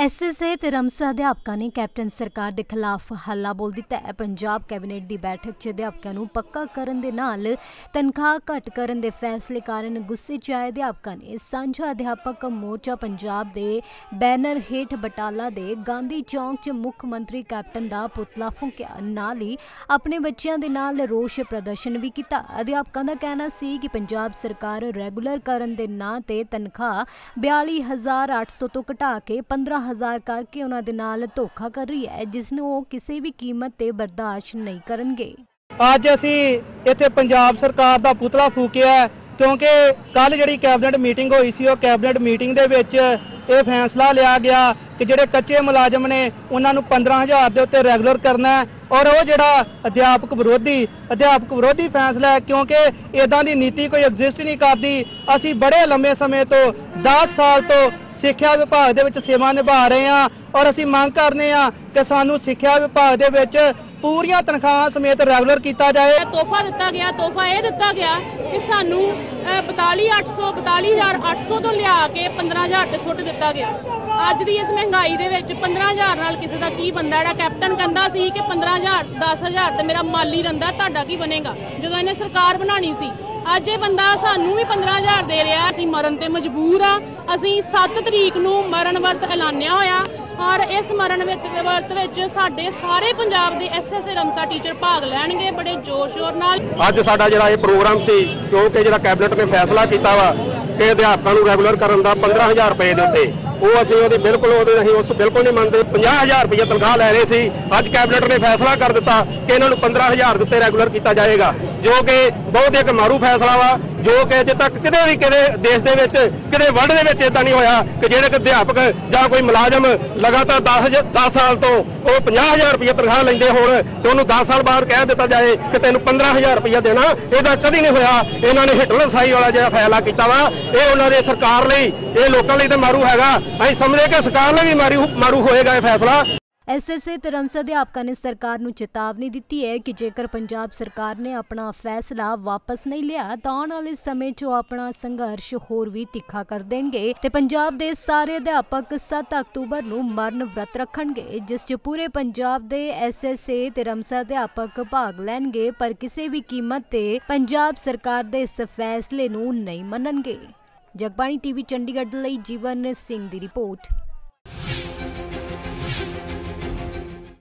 SSA ਤੇ ਰਮਸਾ ਅਧਿਆਪਕਾਂ ਨੇ ਕੈਪਟਨ ਸਰਕਾਰ ਦੇ ਖਿਲਾਫ ਹੱਲਾ ਬੋਲ ਦਿੱਤਾ ਹੈ। ਪੰਜਾਬ ਕੈਬਨਿਟ ਦੀ ਬੈਠਕ 'ਚ ਅਧਿਆਪਕਾਂ ਨੂੰ ਪੱਕਾ ਕਰਨ ਦੇ ਨਾਲ ਤਨਖਾਹ ਘਟ ਕਰਨ ਦੇ ਫੈਸਲੇ ਕਾਰਨ ਗੁੱਸੇ 'ਚ ਆਏ ਅਧਿਆਪਕਾਂ ਨੇ ਸਾਂਝਾ ਅਧਿਆਪਕ ਮੋਰਚਾ ਪੰਜਾਬ ਦੇ ਬੈਨਰ ਹੇਠ ਬਟਾਲਾ ਦੇ ਗਾਂਧੀ ਚੌਂਕ 'ਚ ਮੁੱਖ ਮੰਤਰੀ ਕੈਪਟਨ ਦਾ ਪੁਤਲਾ ਫੂਕਿਆ। ਨਾਲ ਹੀ ਆਪਣੇ ਬੱਚਿਆਂ ਦੇ ਨਾਲ ਰੋਸ ਪ੍ਰਦਰਸ਼ਨ ਵੀ ਕੀਤਾ। ਅਧਿਆਪਕਾਂ ਦਾ ਕਹਿਣਾ ਸੀ ਕਿ ਪੰਜਾਬ ਸਰਕਾਰ ਰੈਗੂਲਰ ਕਰਨ ਦੇ ਨਾਂ ਤੇ ਤਨਖਾਹ 42800 ਤੋਂ ਘਟਾ ਕੇ 15000 ਕਰਕੇ ਉਹਨਾਂ ਦੇ ਨਾਲ ਧੋਖਾ ਕਰ ਰਹੀ ਹੈ, ਜਿਸ ਨੂੰ ਉਹ ਕਿਸੇ ਵੀ ਕੀਮਤ ਤੇ ਬਰਦਾਸ਼ਤ ਨਹੀਂ ਕਰਨਗੇ। ਅੱਜ ਅਸੀਂ ਇੱਥੇ ਪੰਜਾਬ ਸਰਕਾਰ ਦਾ ਪੁਤਲਾ ਫੂਕਿਆ ਕਿਉਂਕਿ ਕੱਲ ਜਿਹੜੀ ਕੈਬਨਿਟ ਮੀਟਿੰਗ ਹੋਈ ਸੀ, ਉਹ ਕੈਬਨਿਟ ਮੀਟਿੰਗ ਦੇ ਵਿੱਚ ਇਹ ਫੈਸਲਾ ਲਿਆ ਗਿਆ ਕਿ ਜਿਹੜੇ ਕੱਚੇ ਮੁਲਾਜ਼ਮ ਨੇ, ਉਹਨਾਂ ਨੂੰ 15000 ਦੇ ਉੱਤੇ ਰੈਗੂਲਰ ਕਰਨਾ ਹੈ ਔਰ ਉਹ ਜਿਹੜਾ ਅਧਿਆਪਕ ਵਿਰੋਧੀ ਅਧਿਆਪਕ ਵਿਰੋਧੀ ਫੈਸਲਾ ਹੈ, ਕਿਉਂਕਿ ਇਦਾਂ ਦੀ ਨੀਤੀ ਕੋਈ ਐਗਜ਼ਿਸਟ ਨਹੀਂ ਕਰਦੀ। ਅਸੀਂ ਬੜੇ ਲੰਮੇ ਸਮੇਂ ਤੋਂ 10 ਸਾਲ ਤੋਂ ਸਿੱਖਿਆ ਵਿਭਾਗ ਦੇ ਵਿੱਚ ਸੇਵਾ ਨਿਭਾ ਰਹੇ ਹਾਂ ਔਰ ਅਸੀਂ ਮੰਗ ਕਰਦੇ ਆ ਕਿ ਸਾਨੂੰ ਸਿੱਖਿਆ ਵਿਭਾਗ ਦੇ ਵਿੱਚ ਪੂਰੀਆਂ ਤਨਖਾਹਾਂ ਸਮੇਤ ਰੈਗੂਲਰ ਕੀਤਾ ਜਾਏ। ਤੋਹਫਾ ਦਿੱਤਾ ਗਿਆ, ਤੋਹਫਾ ਇਹ ਦਿੱਤਾ ਗਿਆ ਕਿ ਸਾਨੂੰ 42800 42800 ਤੋਂ ਲਿਆ ਕੇ 15000 ਤੇ ਸੁੱਟ ਦਿੱਤਾ ਗਿਆ। ਅੱਜ ਦੀ ਇਸ ਮਹਿੰਗਾਈ ਦੇ ਵਿੱਚ 15000 ਨਾਲ ਕਿਸੇ ਦਾ ਕੀ ਬੰਦਾ ਜਿਹੜਾ ਕੈਪਟਨ ਕਹਿੰਦਾ ਸੀ ਕਿ 15000 10000 ਤੇ ਮੇਰਾ ਮਾਲੀ ਰੰਦਾ ਤੁਹਾਡਾ ਕੀ ਬਣੇਗਾ? ਜਦੋਂ ਇਹਨੇ ਸਰਕਾਰ ਬਣਾਣੀ ਸੀ, ਅੱਜ ਇਹ ਬੰਦਾ ਸਾਨੂੰ ਵੀ 15000 ਦੇ ਰਿਹਾ ਅਸੀਂ ਮਰਨ ਤੇ ਮਜਬੂਰ ਆ। ਅਸੀਂ 7 ਤਰੀਕ ਨੂੰ ਮਰਨ ਵਰਤ ਐਲਾਨਿਆ ਹੋਇਆ। ਔਰ ਇਸ ਮਰਨ ਵਿੱਚ ਵਰਤ ਵਿੱਚ ਸਾਡੇ ਸਾਰੇ ਪੰਜਾਬ ਦੇ ਐਸਐਸਏ ਰਮਸਾ ਟੀਚਰ ਭਾਗ ਲੈਣਗੇ, ਬੜੇ ਜੋਸ਼ ਸ਼ੋਰ ਨਾਲ। ਅੱਜ ਸਾਡਾ ਜਿਹੜਾ ਇਹ ਪ੍ਰੋਗਰਾਮ ਸੀ ਕਿਉਂਕਿ ਜਿਹੜਾ ਕੈਬਨਿਟ ਨੇ ਫੈਸਲਾ ਕੀਤਾ ਵਾ ਕਿ ਅਧਿਆਪਕਾਂ ਨੂੰ ਰੈਗੂਲਰ ਕਰਨ ਦਾ 15000 ਰੁਪਏ ਦੇ ਉੱਤੇ, ਉਹ ਅਸੀਂ ਉਹਦੀ ਬਿਲਕੁਲ ਉਹਦੇ ਅਸੀਂ ਉਸ ਬਿਲਕੁਲ ਨਹੀਂ ਮੰਨਦੇ 50000 ਰੁਪਏ ਤਨਖਾਹ ਲੈ ਰਹੇ ਸੀ। ਅੱਜ ਕੈਬਨਿਟ ਨੇ ਫੈਸਲਾ ਕਰ ਦਿੱਤਾ ਕਿ ਇਹਨਾਂ ਨੂੰ 15000 ਦੇ ਉੱਤੇ ਰੈਗੂਲਰ ਕੀਤਾ ਜਾਏਗਾ। ਜੋ ਕਿ ਬਹੁਤ ਇੱਕ ਮਾਰੂ ਫੈਸਲਾ ਵਾ, ਜੋ ਕਿ ਅਜੇ ਤੱਕ ਕਿਤੇ ਵੀ ਕਿਤੇ ਦੇਸ਼ ਦੇ ਵਿੱਚ, ਕਿਤੇ ਵਰਲਡ ਦੇ ਵਿੱਚ ਇਦਾਂ ਨਹੀਂ ਹੋਇਆ ਕਿ ਜਿਹੜੇ ਕਿ ਅਧਿਆਪਕ ਜਾਂ ਕੋਈ ਮੁਲਾਜ਼ਮ ਲਗਾਤਾਰ 10 10 ਸਾਲ ਤੋਂ ਉਹ 50000 ਰੁਪਏ ਤਨਖਾਹ ਲੈਂਦੇ ਹੋਣ ਤੇ ਉਹਨੂੰ 10 ਸਾਲ ਬਾਅਦ ਕਹਿ ਦਿੱਤਾ ਜਾਏ ਕਿ ਤੈਨੂੰ 15000 ਰੁਪਏ ਦੇਣਾ, ਇਹਦਾ ਕਦੀ ਨਹੀਂ ਹੋਇਆ। ਇਹਨਾਂ ਨੇ ਹਿਟਲਰ ਸਾਈ ਵਾਲਾ ਜਿਹੜਾ ਫੈਸਲਾ ਕੀਤਾ ਵਾ, ਇਹ ਉਹਨਾਂ ਦੇ ਸਰਕਾਰ ਲਈ, ਇਹ ਲੋਕਾਂ ਲਈ ਤਾਂ ਮਾਰੂ ਹੈਗਾ। ਅਸੀਂ ਸਮਝਦੇ ਕਿ ਸਰਕਾਰ ਲਈ ਵੀ ਮਾਰੂ ਮਾਰੂ ਹੋਏਗਾ ਇਹ ਫੈਸਲਾ। ਐਸਐਸਏ ਤੇ ਰਮਸਾ ਅਧਿਆਪਕਾਂ ਨੇ ਸਰਕਾਰ ਨੂੰ ਚੇਤਾਵਨੀ ਦਿੱਤੀ ਹੈ ਕਿ ਜੇਕਰ ਪੰਜਾਬ ਸਰਕਾਰ ਨੇ ਆਪਣਾ ਫੈਸਲਾ ਵਾਪਸ ਨਹੀਂ ਲਿਆ, ਤਾਂ ਆਉਣ ਵਾਲੇ ਸਮੇਂ 'ਚ ਉਹ ਆਪਣਾ ਸੰਘਰਸ਼ ਹੋਰ ਵੀ ਤਿੱਖਾ ਕਰ ਦੇਣਗੇ ਤੇ ਪੰਜਾਬ ਦੇ ਸਾਰੇ ਅਧਿਆਪਕ 7 ਅਕਤੂਬਰ ਨੂੰ ਮਰਨ ਵਰਤ ਰੱਖਣਗੇ, ਜਿਸ 'ਚ ਪੂਰੇ ਪੰਜਾਬ ਦੇ ਐਸਐਸਏ ਤੇ ਰਮਸਾ ਅਧਿਆਪਕ ਭਾਗ ਲੈਣਗੇ, ਪਰ ਕਿਸੇ ਵੀ ਕੀਮਤ ਤੇ ਪੰਜਾਬ ਸਰਕਾਰ ਦੇ ਇਸ ਫੈਸਲੇ ਨੂੰ ਨਹੀਂ ਮੰਨਣਗੇ। ਜਗਬਾਣੀ ਟੀਵੀ ਚੰਡੀਗੜ੍ਹ ਲਈ ਜੀਵਨ ਸਿੰਘ ਦੀ ਰਿਪੋਰਟ।